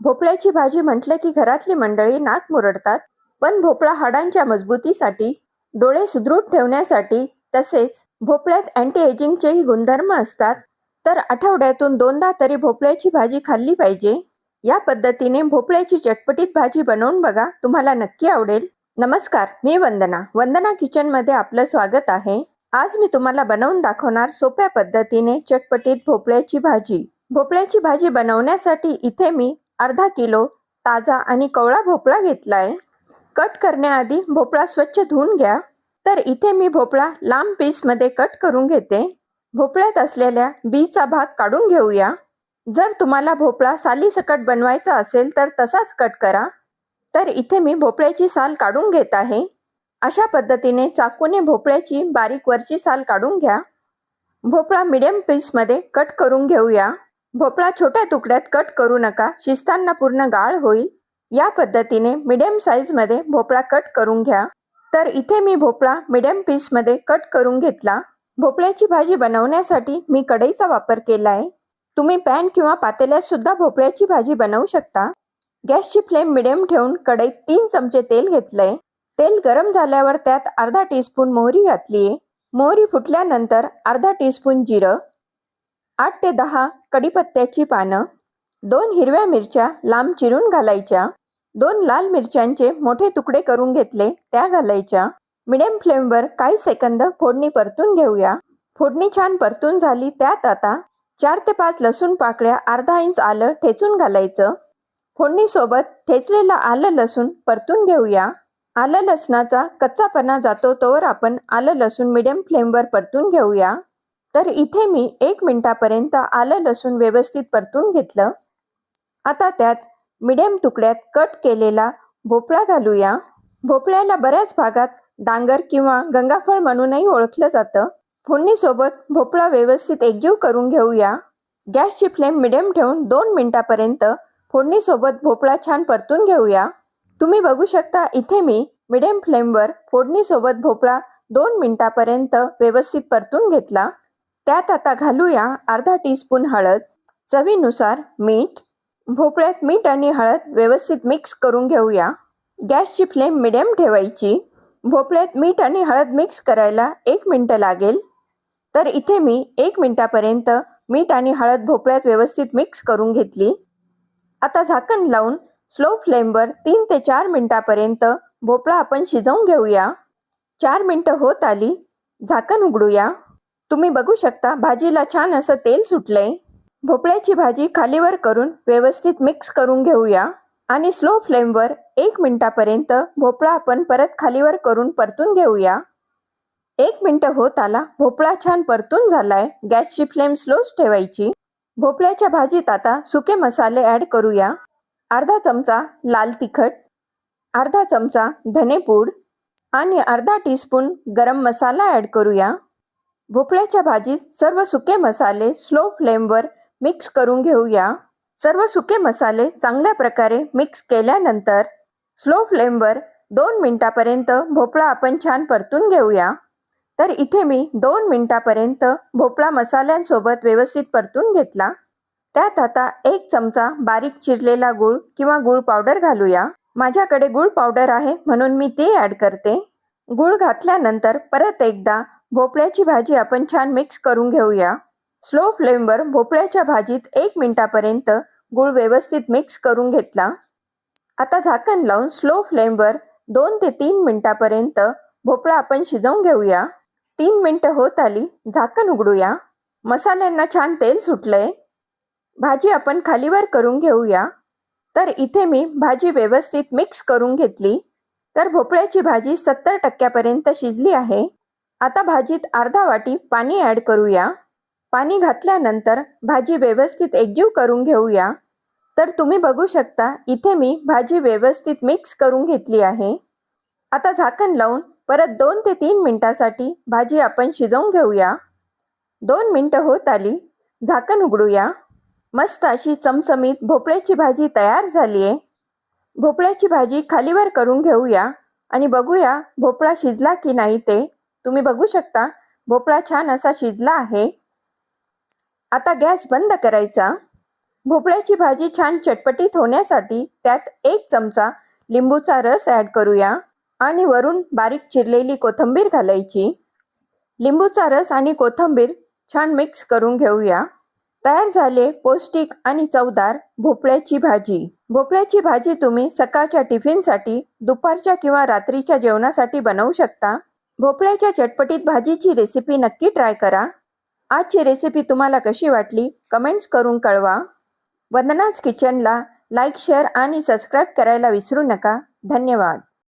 भोपळ्याची भाजी म्हटलं की घरातली मंडळी नाक मुरडतात. पण भोपळा हाडांच्या मजबूतीसाठी डोळे सुदृढ ठेवण्यासाठी तसेच भोपळ्यात अँटी एजिंगचेही गुणधर्म असतात. तर आठवड्यातून दोनदा तरी भोपळ्याची भाजी खाल्ली पाहिजे. या पद्धतीने भोपळ्याची चटपटीत भाजी बनवून बघा तुम्हाला नक्की आवडेल. नमस्कार मी वंदना. वंदना किचनमध्ये आपलं स्वागत आहे. आज मी तुम्हाला बनवून दाखवणार सोप्या पद्धतीने चटपटीत भोपळ्याची भाजी. भोपळ्याची भाजी बनवण्यासाठी इथे मी अर्धा किलो ताजा आणि कवळा भोपळा घेतलाय. कट करण्याआधी भोपळा स्वच्छ धुवून घ्या. तर इथे मी भोपळा लांब पीसमध्ये कट करून घेते. भोपळ्यात असलेल्या बीचा भाग काढून घेऊया. जर तुम्हाला भोपळा सालीसकट बनवायचा असेल तर तसाच कट करा. तर इथे मी भोपळ्याची साल काढून घेत आहे. अशा पद्धतीने चाकूने भोपळ्याची बारीक वरची साल काढून घ्या. भोपळा मिडियम पीसमध्ये कट करून घेऊया. भोपळा छोट्या तुकड्यात कट करू नका. शिजताना पूर्ण गाळ होईल. या पद्धतीने मिडियम साईजमध्ये भोपळा कट करून घ्या. तर इथे मी भोपळा मिडियम पीसमध्ये कट करून घेतला. भोपळ्याची भाजी बनवण्यासाठी मी कढईचा वापर केला आहे. तुम्ही पॅन किंवा पातेल्यात सुद्धा भोपळ्याची भाजी बनवू शकता. गॅसची फ्लेम मिडियम ठेवून कढईत तीन चमचे तेल घेतलंय. तेल गरम झाल्यावर त्यात अर्धा टीस्पून मोहरी घातलीये. मोहरी फुटल्यानंतर अर्धा टीस्पून जिरं आठ ते दहा कडीपत्त्याची पानं दोन हिरव्या मिरच्या लांब चिरून घालायच्या दोन लाल मिरच्यांचे मोठे तुकडे करून घेतले त्या घालायच्या. मिडियम फ्लेमवर काही सेकंद फोडणी परतून घेऊया. फोडणी छान परतून झाली त्यात आता चार ते पाच लसूण पाकळ्या अर्धा इंच आलं ठेचून घालायचं. फोडणीसोबत ठेचलेलं आलं लसूण परतून घेऊया. आलं लसणाचा कच्चापणा जातो तोवर आपण आलं लसूण मिडियम फ्लेमवर परतून घेऊया. तर इथे मी एक मिनिटापर्यंत आलं लसूण व्यवस्थित परतून घेतलं. आता त्यात मिडियम तुकड्यात कट केलेला भोपळा घालूया. भोपळ्याला बऱ्याच भागात डांगर किंवा गंगाफळ म्हणूनही ओळखलं जातं. फोडणीसोबत भोपळा व्यवस्थित एकजीव करून घेऊया. गॅसची फ्लेम मिडियम ठेवून दोन मिनिटापर्यंत फोडणीसोबत भोपळा छान परतून घेऊया. तुम्ही बघू शकता इथे मी मिडियम फ्लेमवर फोडणीसोबत भोपळा दोन मिनिटापर्यंत व्यवस्थित परतून घेतला. त्यात आता घालूया अर्धा टीस्पून हळद. चवीनुसार मीठ. भोपळ्यात मीठ आणि हळद व्यवस्थित मिक्स करून घेऊया. गॅसची फ्लेम मिडियम ठेवायची. भोपळ्यात मीठ आणि हळद मिक्स करायला एक मिनटं लागेल. तर इथे मी एक मिनटापर्यंत मीठ आणि हळद भोपळ्यात व्यवस्थित मिक्स करून घेतली. आता झाकण लावून स्लो फ्लेमवर तीन ते चार मिनटापर्यंत भोपळा आपण शिजवून घेऊया. चार मिनटं होत आली. झाकण उघडूया. तुम्ही बघू शकता भाजीला छान असं तेल सुटलंय. भोपळ्याची भाजी खालीवर करून व्यवस्थित मिक्स करून घेऊया. आणि स्लो फ्लेमवर एक मिनिटापर्यंत भोपळा आपण परत खालीवर करून परतून घेऊया. एक मिनटं होत आला भोपळा छान परतून झालाय गॅसची फ्लेम स्लोच ठेवायची. भोपळ्याच्या भाजीत आता सुके मसाले ॲड करूया. अर्धा चमचा लाल तिखट अर्धा चमचा धनेपूड आणि अर्धा टीस्पून गरम मसाला ॲड करूया. भोपळ्याच्या भाजीत सर्व सुके मसाले स्लो फ्लेमवर मिक्स करून घेऊया. सर्व सुके मसाले चांगल्या प्रकारे मिक्स केल्यानंतर स्लो फ्लेमवर दोन मिनिटापर्यंत भोपळा आपण छान परतून घेऊया. तर इथे मी दोन मिनिटापर्यंत भोपळा मसाल्यांसोबत व्यवस्थित परतून घेतला. त्यात आता एक चमचा बारीक चिरलेला गूळ किंवा गूळ पावडर घालूया. माझ्याकडे गूळ पावडर आहे म्हणून मी ते ॲड करते. गूळ घातल्यानंतर परत एकदा भोपळ्याची भाजी आपण छान मिक्स करून घेऊया. स्लो फ्लेमवर भोपळ्याच्या भाजीत एक मिनिटापर्यंत गूळ व्यवस्थित मिक्स करून घेतला. आता झाकण लावून स्लो फ्लेमवर दोन ते तीन मिनिटापर्यंत भोपळा आपण शिजवून घेऊया. तीन मिनटं होत आली झाकण उघडूया. मसाल्यांना छान तेल सुटलंय. भाजी आपण खालीवर करून घेऊया. तर इथे मी भाजी व्यवस्थित मिक्स करून घेतली. तर भोपळ्याची भाजी सत्तर टक्क्यापर्यंत शिजली आहे. आता भाजीत अर्धा वाटी पाणी ॲड करूया. पाणी घातल्यानंतर भाजी व्यवस्थित एकजीव करून घेऊया. तर तुम्ही बघू शकता इथे मी भाजी व्यवस्थित मिक्स करून घेतली आहे. आता झाकण लावून परत दोन ते तीन मिनटासाठी भाजी आपण शिजवून घेऊया. दोन मिनटं होत आली. झाकण उघडूया. मस्त अशी चमचमीत भोपळ्याची भाजी तयार झाली आहे भोपळ्याची भाजी खालीवर करून घेऊया आणि बघूया भोपळा शिजला की नाही ते. तुम्ही बघू शकता भोपळा छान असा शिजला आहे. आता गॅस बंद करायचा. भोपळ्याची भाजी छान चटपटीत होण्यासाठी त्यात एक चमचा लिंबूचा रस ॲड करूया आणि वरून बारीक चिरलेली कोथिंबीर घालायची. लिंबूचा रस आणि कोथिंबीर छान मिक्स करून घेऊया. तयार झाले पौष्टिक आणि चवदार भोपळ्याची भाजी. भोपळ्याची भाजी तुम्ही सकाळच्या टिफिनसाठी दुपारच्या किंवा रात्रीच्या जेवणासाठी बनवू शकता. भोपळ्याच्या चटपटीत भाजीची रेसिपी नक्की ट्राय करा. आजची रेसिपी तुम्हाला कशी वाटली कमेंट्स करून कळवा. वंदनाज किचनला लाईक शेअर आणि सबस्क्राईब करायला विसरू नका. धन्यवाद.